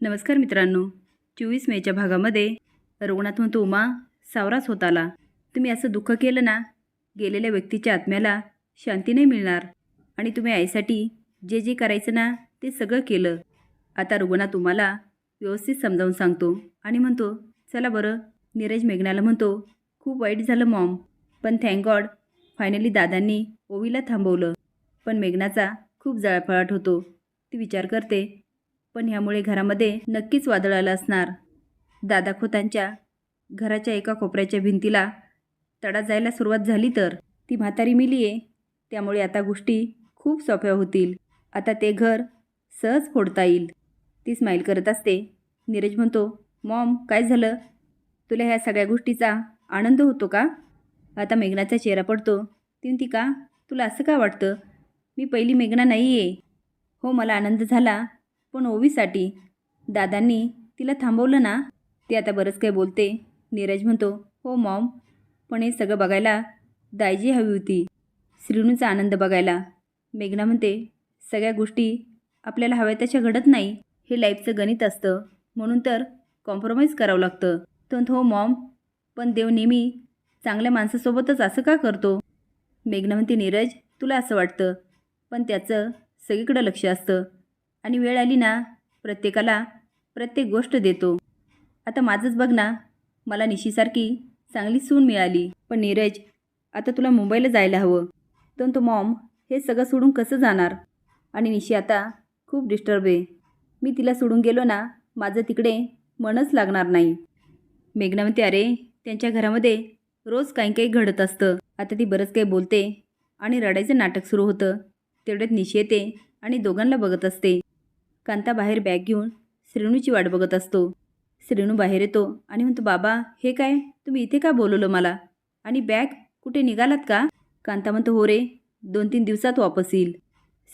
नमस्कार मित्रांनो. चोवीस मेच्या भागामध्ये रुग्णात म्हणतो उमा सावराच होत आला. तुम्ही असं दुःख केलं ना? गेलेल्या व्यक्तीच्या आत्म्याला शांती नाही मिळणार. आणि तुम्ही आईसाठी जे जे करायचं ना ते सगळं केलं. आता रुग्णात तुम्हाला व्यवस्थित समजावून सांगतो आणि म्हणतो चला बरं. नीरज मेघनाला म्हणतो खूप वाईट झालं मॉम. पण थँक गॉड फायनली दादांनी ओवीला थांबवलं. पण मेघनाचा खूप जळफळाट होतो. ती विचार करते पण ह्यामुळे घरामध्ये नक्कीच वादळ आलं असणार. दादा खोतांच्या घराच्या एका कोपऱ्याच्या भिंतीला तडा जायला सुरुवात झाली तर ती म्हातारी मिली आहे त्यामुळे आता गोष्टी खूप सोप्या होतील. आता ते घर सहज फोडता येईल. ती स्माईल करत असते. नीरज म्हणतो मॉम काय झालं? तुला ह्या सगळ्या गोष्टीचा आनंद होतो का? आता मेघनाचा चेहरा पडतो. ती का? तुला असं का वाटतं? मी पहिली मेघना नाही आहे हो मला आनंद झाला. पण ओवीसाठी. दादांनी तिला थांबवलं ना? ती आता बरंच काही बोलते. नीरज म्हणतो हो मॉम. पण हे सगळं बघायला दायजी हवी होती. श्रीनूचा आनंद बघायला. मेघना म्हणते सगळ्या गोष्टी आपल्याला हव्या तशा घडत नाही. हे लाईफचं गणित असतं. म्हणून तर कॉम्प्रोमाइज करावं लागतं. तो हो मॉम. पण देव नेहमी चांगल्या माणसासोबतच असं का करतो? मेघना म्हणते नीरज तुला असं वाटतं. पण त्याचं सगळीकडं लक्ष असतं. आणि वेळ आली ना प्रत्येकाला प्रत्येक गोष्ट देतो. आता माझंच बघ ना मला निशीसारखी चांगली सून मिळाली. पण नीरज आता तुला मुंबईला जायला हवं. तर तो मॉम हे सगळं सोडून कसं जाणार? आणि निशी आता खूप डिस्टर्ब आहे. मी तिला सोडून गेलो ना माझं तिकडे मनच लागणार नाही. मेघना म्हणते अरे त्यांच्या घरामध्ये रोज काही काही घडत असतं. आता ती बरंच काही बोलते आणि रडायचं नाटक सुरू होतं. तेवढ्यात निशी येते आणि दोघांना बघत असते. कांता बाहेर बॅग घेऊन श्रेणूची वाट बघत असतो. श्रेणू बाहेर येतो आणि म्हणतो बाबा हे काय? तुम्ही इथे का बोलवलं मला? आणि बॅग कुठे निघालात का? कांता म्हणतो हो रे दोन तीन दिवसात वापस येईल.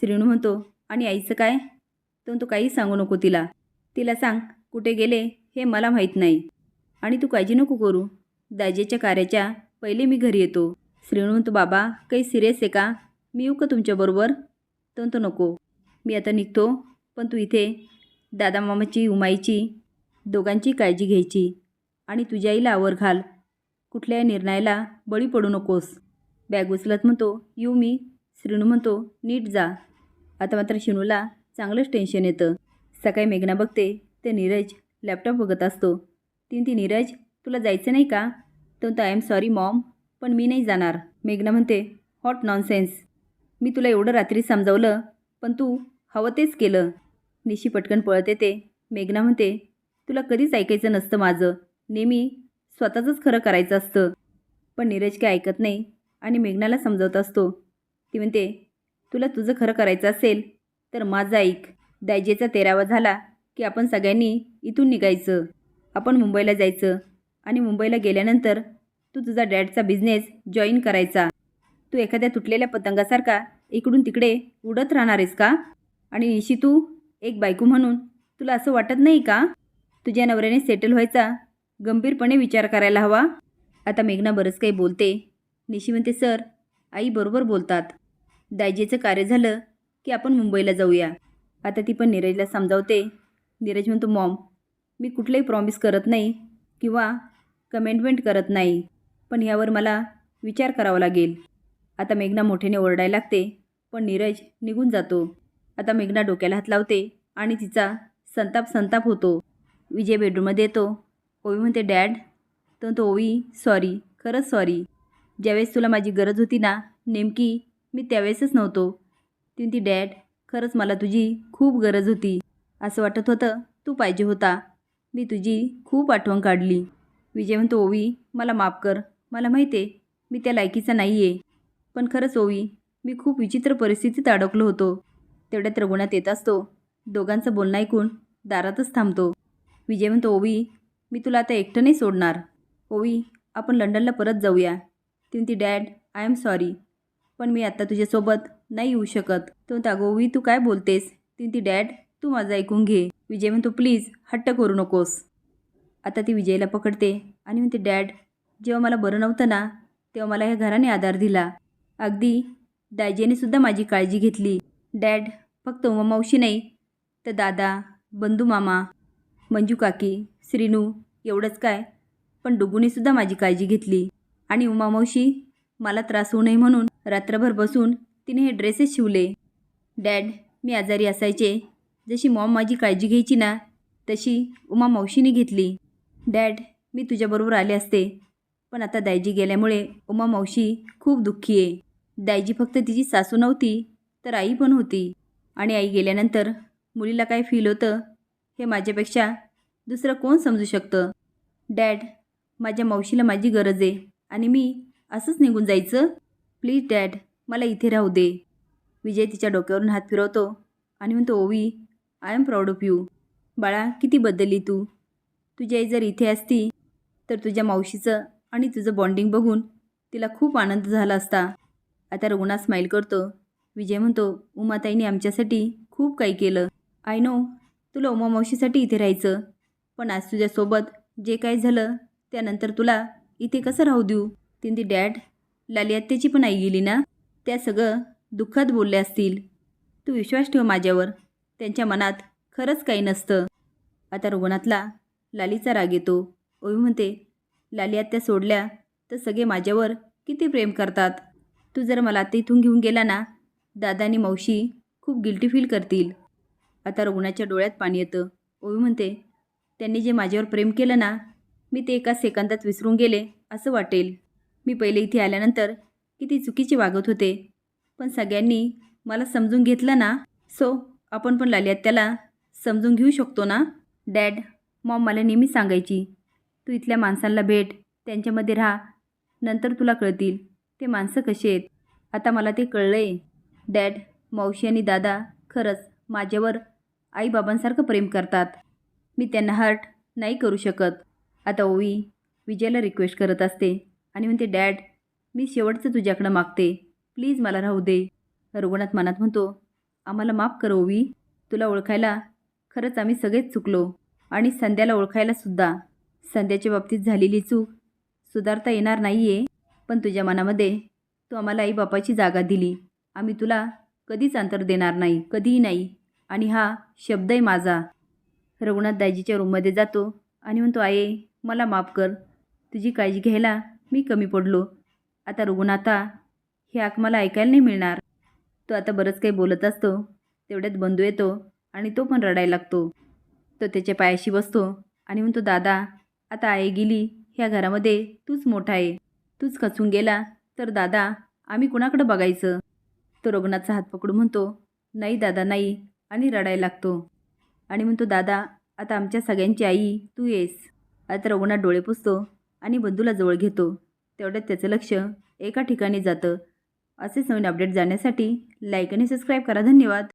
श्रेणू म्हणतो आणि आईचं काय? तो म्हणतो काही सांगू नको तिला. तिला सांग कुठे गेले हे मला माहीत नाही. आणि तू काळजी नको करू. दाजेच्या कार्याच्या पहिले मी घरी येतो. श्रेणू म्हणतो बाबा काही सिरियस आहे का? मी येऊ का तुमच्याबरोबर तो म्हणतो नको. मी आता निघतो पण तू इथे दादा मामाची उमाईची दोघांची काळजी घ्यायची आणि तुझ्या आईला आवर घाल. कुठल्याही निर्णयाला बळी पडू नकोस. बॅग उचलत म्हणतो येऊ मी. श्रीनू म्हणतो नीट जा. आता मात्र शिनूला चांगलंच टेन्शन येतं. सकाळी मेघना बघते ते नीरज लॅपटॉप बघत असतो. तीन ती नीरज तुला जायचं नाही का? तो तर आय एम सॉरी मॉम पण मी नाही जाणार. मेघना म्हणते हॉट नॉनसेन्स. मी तुला एवढं रात्री समजावलं पण तू हवं तेच केलं. निशी पटकन पळत येते. मेघना म्हणते तुला कधीच ऐकायचं नसतं माझं. नेहमी स्वतःचंच खरं करायचं असतं. पण नीरज काय ऐकत नाही आणि मेघनाला समजवत असतो. ती म्हणते तुला तुझं खरं करायचं असेल तर माझं ऐक. दायजेचा तेरावा झाला की आपण सगळ्यांनी इथून निघायचं. आपण मुंबईला जायचं आणि मुंबईला गेल्यानंतर तू तुझा डॅडचा बिझनेस जॉईन करायचा. तू एखाद्या तुटलेल्या पतंगासारखा इकडून तिकडे उडत राहणार आहेस का? आणि निशी तू एक बायको म्हणून तुला असं वाटत नाही का? तुझ्या नवऱ्याने सेटल व्हायचा गंभीरपणे विचार करायला हवा. आता मेघना बरंच काही बोलते. निशी म्हणते सर आई बरोबर बोलतात. दायजेचं कार्य झालं की आपण मुंबईला जाऊया. आता ती पण नीरजला समजावते. नीरज म्हणतो मॉम मी कुठलंही प्रॉमिस करत नाही किंवा कमेंटमेंट करत नाही पण यावर मला विचार करावा लागेल. आता मेघना मोठ्याने ओरडायला लागते पण नीरज निघून जातो. आता मेघना डोक्याला हात लावते आणि तिचा संताप संताप होतो. विजय बेडरूममध्ये येतो. ओवी म्हणते डॅड तर तो ओवी सॉरी खरंच सॉरी ज्यावेळेस तुला माझी गरज होती ना नेमकी मी त्यावेळेसच नव्हतो. ती ती डॅड खरंच मला तुझी खूप गरज होती. असं वाटत होतं तू पाहिजे होता. मी तुझी खूप आठवण काढली. विजय म्हणतो ओवी मला माफ कर. मला माहिती आहे मी त्या लायकीचा नाही आहे पण खरंच ओवी मी खूप विचित्र परिस्थितीत अडकलो होतो. तेवढ्यात रघुनाथ येत असतो. दोघांचं बोलणं ऐकून दारातच थांबतो. विजय म्हणतो ओवी मी तुला आता एकटं नाही सोडणार. ओवी आपण लंडनला परत जाऊया. ती ती डॅड आय एम सॉरी पण मी आत्ता तुझ्यासोबत नाही येऊ शकत. तो म्हणता "अगं ओवी तू काय बोलतेस? ती ती डॅड तू माझं ऐकून घे. विजय म्हणतो प्लीज हट्ट करू नकोस. आता ती विजयला पकडते आणि म्हणते डॅड जेव्हा मला बरं नव्हतं ना तेव्हा मला ह्या घराने आधार दिला. अगदी दायजेने सुद्धा माझी काळजी घेतली. डॅड फक्त उमा मावशी नाही. तर दादा बंधू मामा मंजू काकी श्रीनू एवढंच काय? पण डुगुनीसुद्धा माझी काळजी घेतली. आणि उमा मावशी मला त्रास होऊ नये म्हणून रात्रभर बसून तिने हे ड्रेसेस शिवले. डॅड मी आजारी असायचे. जशी मॉम माझी काळजी घ्यायची ना तशी उमा मावशीने घेतली. डॅड मी तुझ्याबरोबर आले असते. पण आता दायजी गेल्यामुळे उमा मावशी खूप दुःखी आहे. दायजी फक्त तिची सासू नव्हती तर आई पण होती. आणि आई गेल्यानंतर मुलीला काय फील होतं हे माझ्यापेक्षा दुसरं कोण समजू शकतं? डॅड माझ्या मावशीला माझी गरज आहे आणि मी असंच निघून जायचं? प्लीज डॅड मला इथे राहू दे. विजय तिच्या डोक्यावरून हात फिरवतो आणि म्हणतो Ovi I am proud of you बाळा किती बदलली तू. तुझी आई जर इथे असती तर तुझ्या मावशीचं आणि तुझं बॉन्डिंग बघून तिला खूप आनंद झाला असता. आता रुग्णा स्माईल करतो. विजय म्हणतो उमाताईने आमच्यासाठी खूप काही केलं. आय नो तुला उमा मावशीसाठी इथे राहायचं. पण आज तुझ्यासोबत जे काही झालं त्यानंतर तुला इथे कसं राहू देऊ? तिंदी डॅड लाली आत्याची पण आई गेली ना? त्या सगळं दुःखात बोलले असतील. तू विश्वास ठेव माझ्यावर. त्यांच्या मनात खरंच काही नसतं. आता रुग्णातला लालीचा राग येतो. ओवी म्हणते लाली आत्या सोडल्या तर सगळे माझ्यावर किती प्रेम करतात. तू जर मला आता इथून घेऊन गेला ना दादा आणि मावशी खूप गिल्टी फील करतील. आता रुग्णाच्या डोळ्यात पाणी येतं. ओवी म्हणते त्यांनी जे माझ्यावर प्रेम केलं ना मी ते एका सेकंदात विसरून गेले असं वाटेल. मी पहिले इथे आल्यानंतर किती चुकीचे वागत होते. पण सगळ्यांनी मला समजून घेतलं ना सो आपण पण लाल्यात त्याला समजून घेऊ शकतो ना? डॅड मॉम मला नेहमी सांगायची तू इथल्या माणसांना भेट त्यांच्यामध्ये राहा नंतर तुला कळतील ते माणसं कसे आहेत. आता मला ते कळलं आहे डॅड मावशी आणि दादा खरंच माझ्यावर आईबाबांसारखं प्रेम करतात. मी त्यांना हर्ट नाही करू शकत. आता ओवी विजयला रिक्वेस्ट करत असते आणि म्हणते डॅड मी शेवटचं तुझ्याकडं मागते. प्लीज मला राहू दे. रघुनाथ मनात म्हणतो आम्हाला माफ कर ओवी. तुला ओळखायला खरंच आम्ही सगळेच चुकलो आणि संध्याला ओळखायलासुद्धा संध्याच्या बाबतीत झालेली चूक सुधारता येणार नाही आहे पण तुझ्या मनामध्ये तू आम्हाला आईबापाची जागा दिली. आम्ही तुला कधीच अंतर देणार नाही कधीही नाही. आणि हा शब्द आहे माझा. रघुनाथ दाजीच्या रूममध्ये जातो आणि म्हणतो आई मला माफ कर. तुझी काळजी घ्यायला मी कमी पडलो. आता रघुनाथा हे आक मला ऐकायला नाही मिळणार. तो आता बरंच काही बोलत असतो. तेवढ्यात बंधू येतो आणि तो पण रडायला लागतो. तो त्याच्या पायाशी बसतो आणि म्हणतो दादा आता आई गेली. ह्या घरामध्ये तूच मोठा आहे. तूच खचून गेला. तर दादा आम्ही कुणाकडं बघायचं? तो रघुनाथचा हात पकडून म्हणतो नाही दादा नाही. आणि रडायला लागतो. आणि म्हणतो दादा आता आमच्या सगळ्यांची आई तू येस. आता रघुनाथ डोळे पुसतो आणि बंधूला जवळ घेतो. तेवढ्यात त्याचं लक्ष एका ठिकाणी जातं. असेच नवीन अपडेट जाण्यासाठी लाईक आणि सबस्क्राईब करा. धन्यवाद.